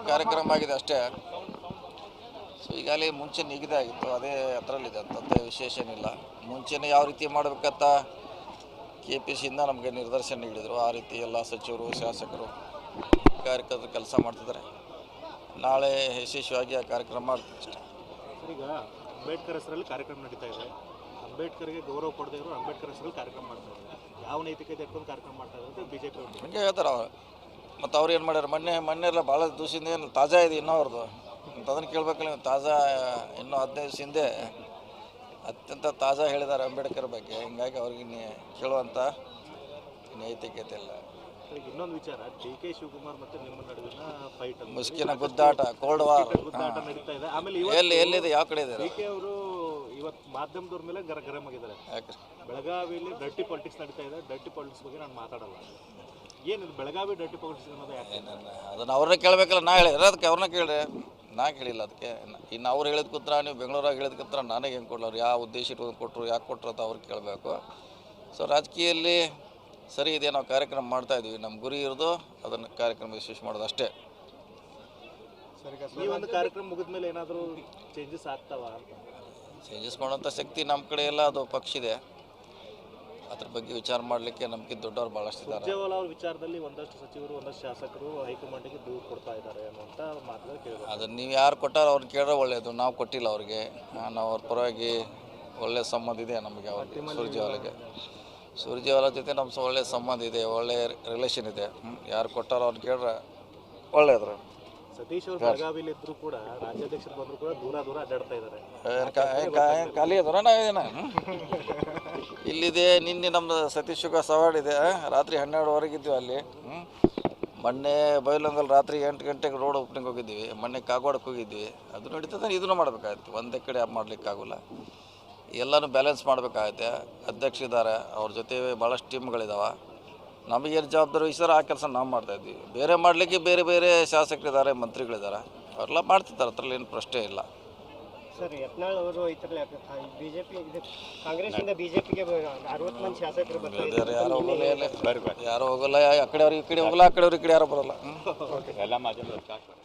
ಕಾರ್ಯಕ್ರಮ ಆಗಿದೆ ಅಷ್ಟೇ. ಸೊ ಈಗಾಗಲೇ ಮುಂಚೆ ನಿಗದಿ ಆಗಿತ್ತು ಅದೇ ಅದರಲ್ಲಿದೆ ಅಂತಂದು ವಿಶೇಷ ಏನಿಲ್ಲ. ಮುಂಚೆನೇ ಯಾವ ರೀತಿ ಮಾಡಬೇಕಂತ ಕೆ ಪಿ ಸಿಯಿಂದ ನಮಗೆ ನಿರ್ದೇಶನ ನೀಡಿದರು. ಆ ರೀತಿ ಎಲ್ಲ ಸಚಿವರು ಶಾಸಕರು ಕಾರ್ಯಕರ್ತರು ಕೆಲಸ ಮಾಡ್ತಿದ್ದಾರೆ. ನಾಳೆ ಯಶಸ್ವಿಯಾಗಿ ಆ ಕಾರ್ಯಕ್ರಮ ಮಾಡ್ತೀವಿ ಅಷ್ಟೇ. ಈಗ ಅಂಬೇಡ್ಕರ್ ಹೆಸರಲ್ಲಿ ಕಾರ್ಯಕ್ರಮ ನಡೀತಾ ಇದೆ. ಅಂಬೇಡ್ಕರ್ಗೆ ಗೌರವ ಕೊಡದೇ ಇರೋ ಅಂಬೇಡ್ಕರ್ ಹೆಸರಲ್ಲಿ ಕಾರ್ಯಕ್ರಮ ಮಾಡ್ತಾ ಇದ್ದಾರೆ. ಯಾವ ನೈತಿಕತೆ ಇಟ್ಕೊಂಡು ಕಾರ್ಯಕ್ರಮ ಮಾಡ್ತಾ ಇದ್ದಾರೆ ಅಂತ ಬಿಜೆಪಿ ಹಂಗೆ ಹೇಳ್ತಾರೆ ಅವ್ರು. ಮತ್ತು ಅವ್ರು ಏನು ಮಾಡ್ಯಾರ? ಮೊನ್ನೆ ಮೊನ್ನೆ ಎಲ್ಲ ಭಾಳ ದಿವಸದಿಂದ ಏನು ತಾಜಾ ಇದೆ ಇನ್ನೂ ಅವ್ರದ್ದು ಮತ್ತು ಅದನ್ನು ಕೇಳಬೇಕಲ್ಲ ನೀವು ತಾಜಾ ಇನ್ನೂ ಹದಿನೈದು ದಿವಸ ಹಿಂದೆ ಅತ್ಯಂತ ತಾಜಾ ಹೇಳಿದ್ದಾರೆ ಅಂಬೇಡ್ಕರ್ ಬಗ್ಗೆ. ಹಿಂಗಾಗಿ ಅವ್ರಿಗೆ ಕೇಳುವಂಥ ನೈತಿಕತೆ ಇಲ್ಲ. ಇನ್ನೊಂದು ವಿಚಾರ ಡಿ ಕೆ ಶಿವಕುಮಾರ್ ಮತ್ತು ನಿಮ್ಮ ನಡುವಿನ ಫೈಟ್ ಮುಸ್ಕಿನ ಗುದ್ದಾಟ ಕೋಲ್ಡ್ ವಾರ್ ಗುದ್ದಾಟ ನಡೀತಾ ಇದೆ. ಆಮೇಲೆ ಎಲ್ಲಿ ಎಲ್ಲಿದೆ? ಯಾವ ಕಡೆ ಇದೆ? ಡಿ ಕೆ ಅವರು ಇವತ್ತು ಮಾಧ್ಯಮದವ್ರ ಮೇಲೆ ಗರ ಗರಂ ಆಗಿದ್ದಾರೆ. ಬೆಳಗಾವಿಯಲ್ಲಿ ಡರ್ಟಿ ಪಾಲಿಟಿಕ್ಸ್ ನಡೀತಾ ಇದೆ. ಡರ್ಟಿ ಪಾಲಿಟಿಕ್ಸ್ ಬಗ್ಗೆ ನಾನು ಮಾತಾಡಲ್ಲ. ಏನಿದು ಬೆಳಗಾವಿ ಡರ್ಟಿ ಪಾಲಿಟಿಕ್ಸ್ ಅನ್ನೋದು ಯಾಕೆ? ಏನನ್ನ ಅದನ್ನು ಅವ್ರನ್ನ ಕೇಳಬೇಕಲ್ಲ ನಾ ಹೇಳಿದ್ರೆ ಅದಕ್ಕೆ ಅವ್ರನ್ನ ಕೇಳ್ರಿ. ನಾ ಕೇಳಿಲ್ಲ ಅದಕ್ಕೆ. ಇನ್ನು ಅವ್ರು ಹೇಳಿದ ಕೂತ್ರ ನೀವು ಬೆಂಗಳೂರಾಗ ಹೇಳಿದ ಕೂತ್ರ ನನಗೆ ಹೆಂಗೆ ಕೊಡ್ಲವ್ರು ಯಾವ ಉದ್ದೇಶ ಇಟ್ಕೊಂಡು ಕೊಟ್ಟರು ಯಾಕೆ ಕೊಟ್ಟರು ಅಂತ ಅವ್ರಿಗೆ ಕೇಳಬೇಕು. ಸೊ ರಾಜಕೀಯದಲ್ಲಿ ಸರಿ ಇದೆ ನಾವು ಕಾರ್ಯಕ್ರಮ ಮಾಡ್ತಾ ಇದ್ದೀವಿ ನಮ್ಮ ಗುರಿ ಇರೋದು ಅದನ್ನು ಕಾರ್ಯಕ್ರಮ ಯಶಸ್ವಿ ಮಾಡೋದು ಅಷ್ಟೇ. ಈ ಒಂದು ಕಾರ್ಯಕ್ರಮ ಮುಗಿದ ಮೇಲೆ ಏನಾದರೂ ಚೇಂಜಸ್ ಆಗ್ತಾವ ಚೇಂಜಸ್ ಮಾಡೋಂಥ ಶಕ್ತಿ ನಮ್ಮ ಕಡೆ ಎಲ್ಲ ಅದು ಪಕ್ಷ ಇದೆ. ಅದ್ರ ಬಗ್ಗೆ ವಿಚಾರ ಮಾಡಲಿಕ್ಕೆ ನಮಗೆ ದೊಡ್ಡವರು ಭಾಳಷ್ಟು ಇದ್ದಾರೆ. ಸುರ್ಜೇವಾಲ ಅವ್ರ ವಿಚಾರದಲ್ಲಿ ಒಂದಷ್ಟು ಸಚಿವರು ಒಂದಷ್ಟು ಶಾಸಕರು ಹೈಕಮಾಂಡ್ಗೆ ದೂರು ಕೊಡ್ತಾ ಇದ್ದಾರೆ ಅನ್ನುವಂಥ ಮಾತು ಕೇಳಿದ್ರು ಅದನ್ನು ನೀವು ಯಾರು ಕೊಟ್ಟಾರ ಅವ್ರನ್ನ ಕೇಳಿದ್ರೆ ಒಳ್ಳೆಯದು ನಾವು ಕೊಟ್ಟಿಲ್ಲ ಅವ್ರಿಗೆ. ನಾವು ಅವ್ರ ಪರವಾಗಿ ಒಳ್ಳೆಯ ಸಂಬಂಧ ಇದೆ ನಮಗೆ ಅವ್ರಿಗೆ ಸೂರ್ಜೇವಾಲಾಗೆ. ಸೂರ್ಜೇವಾಲ ಜೊತೆ ನಮ್ಮ ಒಳ್ಳೆ ಒಳ್ಳೆಯ ಸಂಬಂಧ ಇದೆ ಒಳ್ಳೆಯ ರಿಲೇಷನ್ ಇದೆ. ಯಾರು ಕೊಟ್ಟಾರೋ ಅವ್ರನ್ನ ಕೇಳಿದ್ರೆ ಒಳ್ಳೆಯದು ಸತೀಶ್ ಅವರು ಬೆಳಗಾವಿಲಿ ಇದ್ರು ಕೂಡ ರಾಜ್ಯಾಧ್ಯಕ್ಷರು ಬಂದ್ರು ಕೂಡ ದೂರ ದೂರ ಅಡ್ಡಾಡ್ತಾ ಇದ್ದಾರೆ ಖಾಲಿ ಅದರ ನಾವೇನ ಇಲ್ಲಿದೆ ನಿನ್ನೆ ನಮ್ದು ಸತೀಶ್ ಶುಗ ಸವಾಡ್ ಇದೆ. ರಾತ್ರಿ ಹನ್ನೆರಡುವರೆಗೆ ಇದ್ವಿ ಅಲ್ಲಿ. ಹ್ಮ್. ಮೊನ್ನೆ ಬಯಲೊಂದಲ್ಲಿ ರಾತ್ರಿ ಎಂಟು ಗಂಟೆಗೆ ರೋಡ್ ಓಪನಿಂಗ್ ಹೋಗಿದ್ವಿ ಮೊನ್ನೆ ಕಾಗವಾಡಕ್ಕೆ ಹೋಗಿದ್ವಿ. ಅದು ನಡೀತದೆ ಇದನ್ನು ಮಾಡಬೇಕಾಗಿತ್ತು ಒಂದೇ ಕಡೆ ಮಾಡಲಿಕ್ಕಾಗಲ್ಲ ಎಲ್ಲನೂ ಬ್ಯಾಲೆನ್ಸ್ ಮಾಡಬೇಕಾಗತ್ತೆ. ಅಧ್ಯಕ್ಷ ಇದ್ದಾರೆ ಅವ್ರ ಜೊತೆ ಭಾಳಷ್ಟು ಟೀಮ್ಗಳಿದಾವೆ ನಮಗೇನು ಜವಾಬ್ದಾರಿ ವಹಿಸಿದ್ರೆ ಆ ಕೆಲಸ ನಾವು ಮಾಡ್ತಾ ಮಾಡ್ತಾಯಿದ್ವಿ ಬೇರೆ ಮಾಡಲಿಕ್ಕೆ ಬೇರೆ ಬೇರೆ ಶಾಸಕರಿದ್ದಾರೆ ಮಂತ್ರಿಗಳಿದ್ದಾರೆ. ಅವರೆಲ್ಲ ಮಾಡ್ತಿದ್ದಾರೆ ಅದರಲ್ಲಿ ಏನು ಪ್ರಶ್ನೆ ಇಲ್ಲ. ಸರ್ ಯತ್ನಾಳ್ ಅವರು ಬಿಜೆಪಿ ಇದು ಕಾಂಗ್ರೆಸ್ಸಿಂದ ಬಿಜೆಪಿಗೆ ಅರವತ್ತು ಮಂದಿ ಶಾಸಕರು ಬರ್ತಾ ಬೇರೆ ಯಾರು ಹೋಗಲ್ಲ ಎಲ್ಲ ಯಾರು ಹೋಗಲ್ಲ ಆ ಕಡೆ ಅವ್ರಿಗೆ ಈ ಕಡೆ ಹೋಗಲ್ಲ ಆ ಕಡೆ ಅವ್ರಿಗೆ ಈ ಕಡೆ ಯಾರು ಬರಲ್ಲ. ಎಲ್ಲ ಮಾಧ್ಯಮದಲ್ಲಿ